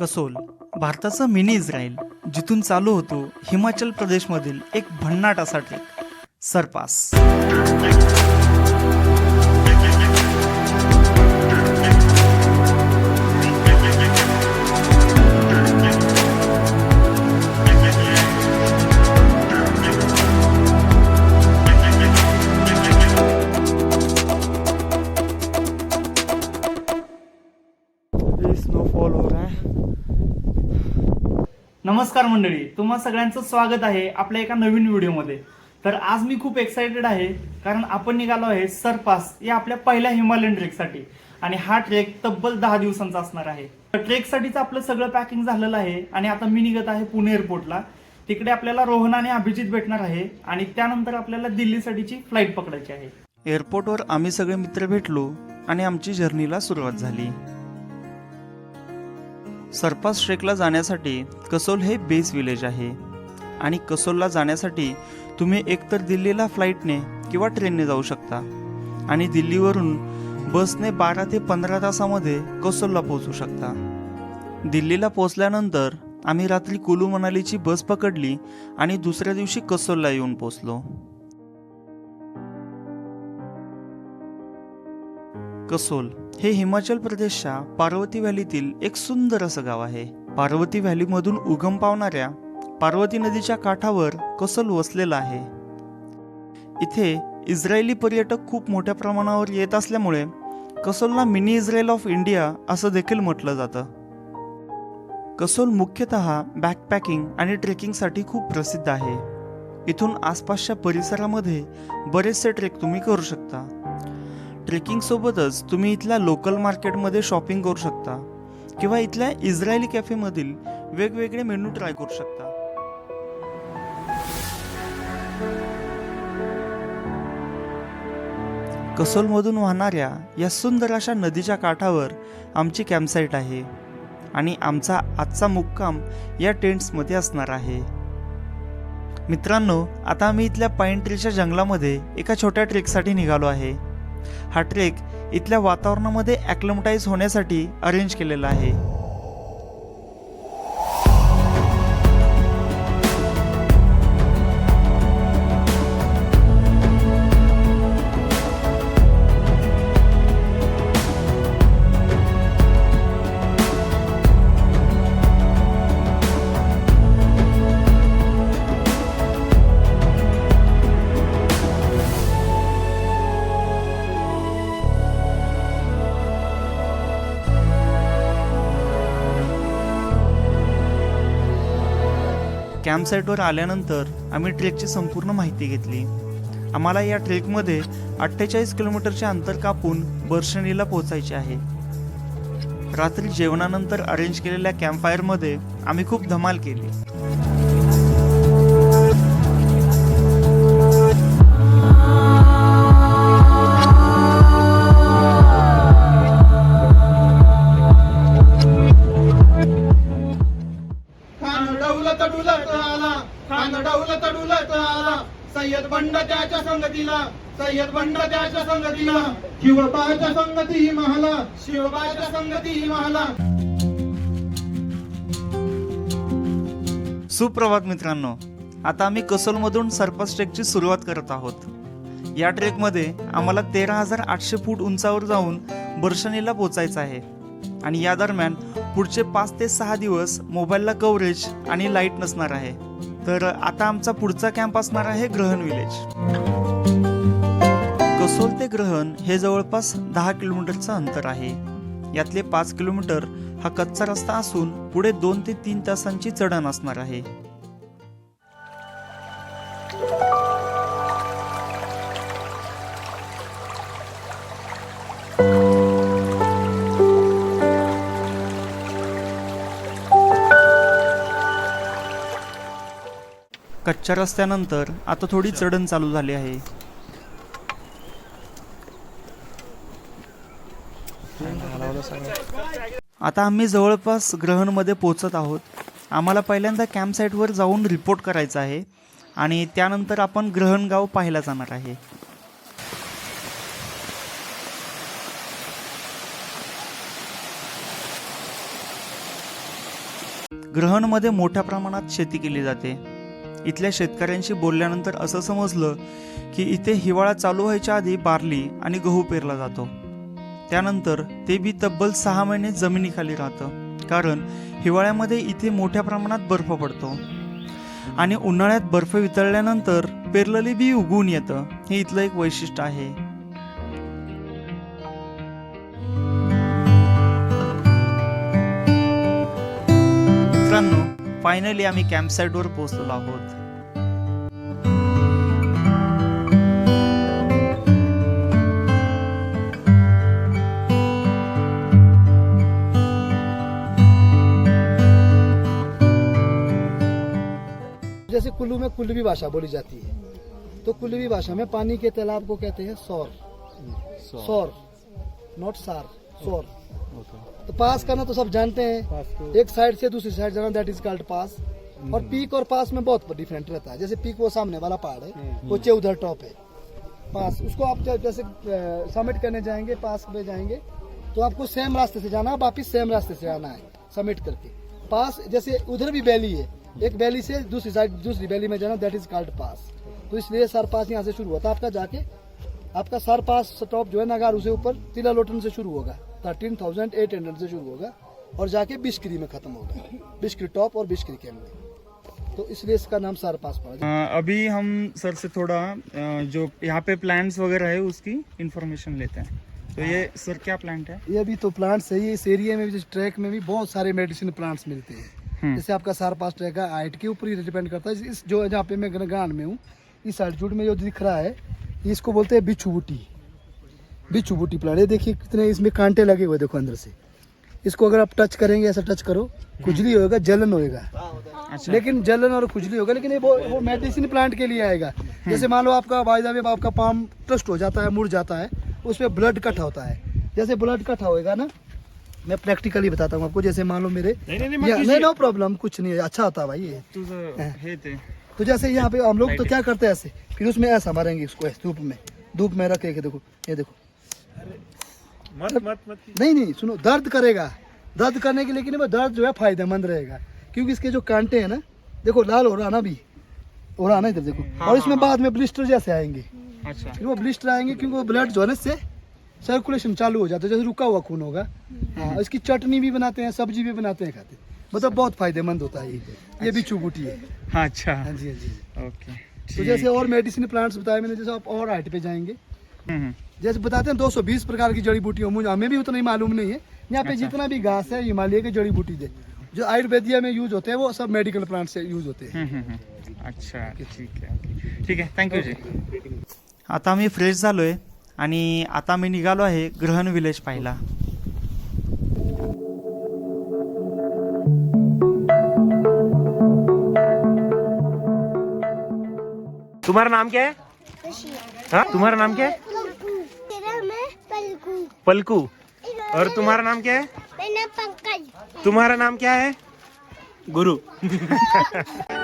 कसोल भारताचं mini Israel जिथून चालू होतो हिमाचल प्रदेशमधील एक भन्नाट असा ट्रेक. सरपास. मंडळी तुम्हा सगळ्यांचं स्वागत आहे आपल्या एका नवीन व्हिडिओमध्ये. तर आज मी खूप एक्साइटेड आहे कारण आपण निघालो आहे सरपास या आपल्या पहिल्या हिमालयन ट्रेकसाठी आणि हा ट्रेक तब्बल दहा दिवसांचा असणार आहे. तर ट्रेकसाठीचं आपलं सगळं पॅकिंग झालेलं आहे आणि आता मी निघत आहे पुणे एअरपोर्टला तिकडे आपल्याला रोहन आणि अभिजित भेटणार आहे आणि त्यानंतर आपल्याला दिल्लीसाठीची फ्लाईट पकडायची आहे. एअरपोर्टवर आम्ही सगळे मित्र भेटलो आणि आमची जर्नीला सुरुवात झाली. सरपास ट्रेकला जाण्यासाठी कसोल हे बेस विलेज आहे. आणि कसोलला जाण्यासाठी तुम्ही एकतर दिल्लीला फ्लाईटने किंवा ट्रेनने जाऊ शकता. आणि दिल्लीवरून बसने बारा ते पंधरा तासामध्ये कसोलला पोहोचू शकता. दिल्लीला पोचल्यानंतर आम्ही रात्री कुलू मनालीची बस पकडली आणि दुसऱ्या दिवशी कसोलला येऊन पोहोचलो. कसोल हे हिमाचल प्रदेशच्या पार्वती व्हॅलीतील एक सुंदर असं गाव आहे. पार्वती व्हॅलीमधून उगम पावणाऱ्या पार्वती नदीच्या काठावर कसोल वसलेलं आहे. इथे इस्रायली पर्यटक खूप मोठ्या प्रमाणावर येत असल्यामुळे कसोलला मिनी इस्रायल ऑफ इंडिया असं देखील म्हटलं जातं. कसोल मुख्यतः बॅकपॅकिंग आणि ट्रेकिंगसाठी खूप प्रसिद्ध आहे. इथून आसपासच्या परिसरामध्ये बरेचसे ट्रेक तुम्ही करू शकता. ट्रेकिंग सोबतच तुम्ही इथल्या लोकल मार्केटमध्ये शॉपिंग करू शकता. किंवा इथल्या इस्रायली कॅफेमधील वेगवेगळे मेनू ट्राय करू शकता. कसोलमधून वाहणाऱ्या या सुंदर अशा नदीच्या काठावर आमची कॅम्पसाईट आहे. आणि आमचा आजचा मुक्काम या टेंट्समध्ये असणार आहे. मित्रांनो आता आम्ही इथल्या पाईन ट्रीच्या जंगलामध्ये एका छोट्या ट्रेकसाठी निघालो आहे. हा ट्रेक इथल्या वातावरणामध्ये ॲक्लमटाईज होण्यासाठी अरेंज केलेला आहे. कॅम्पसाईटवर आल्यानंतर आम्ही ट्रेकची संपूर्ण माहिती घेतली. आम्हाला या ट्रेकमध्ये अठ्ठेचाळीस किलोमीटरचे अंतर कापून बर्षणीला पोहोचायचे आहे. रात्री जेवणानंतर अरेंज केलेल्या कॅम्पफायरमध्ये आम्ही खूप धमाल केली. त्याच्या संगतीला सय्यद बंड त्याच्या संगतीला शिवबाच्या संगती ही महाला शिवबाच्या संगती ही महाला. सुप्रभात मित्रांनो आता आम्ही कसोलमधून सरपस ट्रेकची सुरुवात करत आहोत. या ट्रेकमध्ये आम्हाला तेरा हजार आठशे फूट उंचावर जाऊन बर्शनीला पोचायचं आहे. आणि या दरम्यान पुढचे पाच ते सहा दिवस मोबाईलला कव्हरेज आणि लाइट नसणार आहे. तर आता आमचा पुढचा कॅम्प असणार आहे ग्रहण विलेज कसोल ते ग्रहण हे जवळपास दहा किलोमीटरचं अंतर आहे. यातले पाच किलोमीटर हा कच्चा रस्ता असून पुढे दोन ते तीन तासांची चढण असणार आहे. कच्च्या रस्त्यानंतर आता थोडी चढण चालू झाली आहे. आता आम्ही जवळपास ग्रहणमध्ये पोचत आहोत. आम्हाला पहिल्यांदा कॅम्प साईटवर जाऊन रिपोर्ट करायचा आहे आणि त्यानंतर आपण ग्रहणगाव पाहायला जाणार आहे. ग्रहणमध्ये मोठ्या प्रमाणात शेती केली जाते. इथल्या शेतकऱ्यांशी बोलल्यानंतर असं समजलं की इथे हिवाळा चालू व्हायच्या आधी बार्ली आणि गहू पेरला जातो. त्यानंतर ते बी तब्बल सहा महिने जमिनीखाली राहतं कारण हिवाळ्यामध्ये इथे मोठ्या प्रमाणात बर्फ पडतो. आणि उन्हाळ्यात बर्फ वितळल्यानंतर पेरलेले बी उगवून येतं हे इथलं एक वैशिष्ट्य आहे. फायनली आम्ही कॅम्पसाईटवर पोहोचलेलो आहोत. जैसे कुल्लू में कुल्लवी भाषा बोली जाती है तो कुल्लवी भाषा में पानी के तालाब को कहते हैं सौर। सौर। नॉट सार सौर। तो पास करना तो सब जानते हैं। एक साइड से दूसरी साइड जाना दैट इज़ कॉल्ड पास और पीक और पास में बहुत डिफरेंट रहता है। जैसे पीक वो सामने वाला पहाड़ है वो चौधर टॉप है। पास उसको आप जैसे समिट करने जाएँगे पास में जाएँगे तो आपको सेम रास्ते से जाना है वापिस सेम रास्ते से आना है समिट करके। पास जैसे उधर भी वैली है एक वैली से दूसरी साइड दूसरी वैली में जाना दैट इज़ कॉल्ड पास तो इसलिए सर पास यहाँ से शुरू होता है आपका जाके आपका सर पास टॉप जो है नगारू से ऊपर तिला लोटन से शुरू होगा। थर्टीन थाउज़ेंड एट हंड्रेड से शुरू होगा और जाके बिस्क्री में खत्म होगा। बिस्क्री टॉप और बिस्क्री कैम्प में तो इसलिए इसका नाम सर पास पड़ा। अभी हम सर से थोड़ा जो यहाँ पे प्लांट्स वगैरह है उसकी इन्फॉर्मेशन लेते हैं। तो ये सर क्या प्लांट है? ये भी तो प्लांट्स है ये इस एरिया में भी जिस ट्रैक में भी बहुत सारे मेडिसिन प्लांट्स मिलते हैं। हम्म, जैसे आपका सार पास ट्रैक है हाइट के ऊपर ही डिपेंड करता है। इस जो जहाँ पे मैं गांड में हूँ इस एल्टीट्यूड में जो दिख रहा है इसको बोलते हैं बिच्छू बूटी बिच्छू बूटी प्लांट ये देखिए कितने इसमें कांटे लगे हुए देखो अंदर से। इसको अगर आप टच करेंगे ऐसा टच करो खुजली होएगा जलन होएगा। अच्छा। लेकिन जलन और खुजली होगा लेकिन ये वो, वो मेडिसिन प्लांट के लिए आएगा। जैसे मान लो आपका वायदा में आपका पाम ट्रस्ट हो जाता है मुड़ जाता है उसमें ब्लड कट होता है। जैसे ब्लड कट होएगा ना मैं प्रैक्टिकली बताता हूँ आपको जैसे मान लो मेरे नहीं नो प्रॉब्लम कुछ नहीं है अच्छा होता है भाई ये। तुझं हे। ते। तो जैसे यहाँ पे हम लोग तो क्या करते हैं ऐसे? फिर उसमें ऐसा मारेंगे इसको धूप में। धूप में रख के देखो ये देखो। नहीं नहीं सुनो दर्द करेगा। दर्द करने के लेकिन दर्द जो है फ़ायदेमंद रहेगा। क्योंकि इसके जो कांटे हैं ना देखो लाल हो रहा ना भी हो रहा ना इधर देखो। हाँ, और इसमें बाद में ब्लिस्टर जैसे आएँगे। अच्छा। वो ब्लिस्टर आएँगे क्योंकि वो ब्लड जो है ना इससे सर्कुलेशन चालू हो जाता है जैसे रुका हुआ खून होगा। हाँ। इसकी चटनी भी बनाते हैं सब्ज़ी भी बनाते हैं खाते। मतलब बहुत फ़ायदेमंद होता है ये। ये भी चुबूटी है हाँ। अच्छा। हाँ जी हाँ जी ओके। तो जैसे और मेडिसिन प्लांट्स बताए मैंने जैसे आप और हाइट पे जाएँगे। जैसे बताते हैं 220 प्रकार की जड़ी बूटी मुझे हमें भी उतना ही मालूम नहीं है। यहाँ पे अच्छा। जितना भी घास है हिमालय की जड़ी बूटी दे। जो आयुर्वेदिया में यूज होते हैं वो सब मेडिकल प्लांट से यूज होते हैं. अच्छा ठीक आहे ठीक आहे थँक्यू जी। आता मी फ्रेश झालोय आणि आता मी निघालो आहे ग्रहण विलेज पाहिला तुम्हारा नाम क्या है? हाँ तुम्हारा नाम क्या है? पलकू और तुम्हारा नाम क्या है? पंकज। तुम्हारा नाम क्या है? गुरु।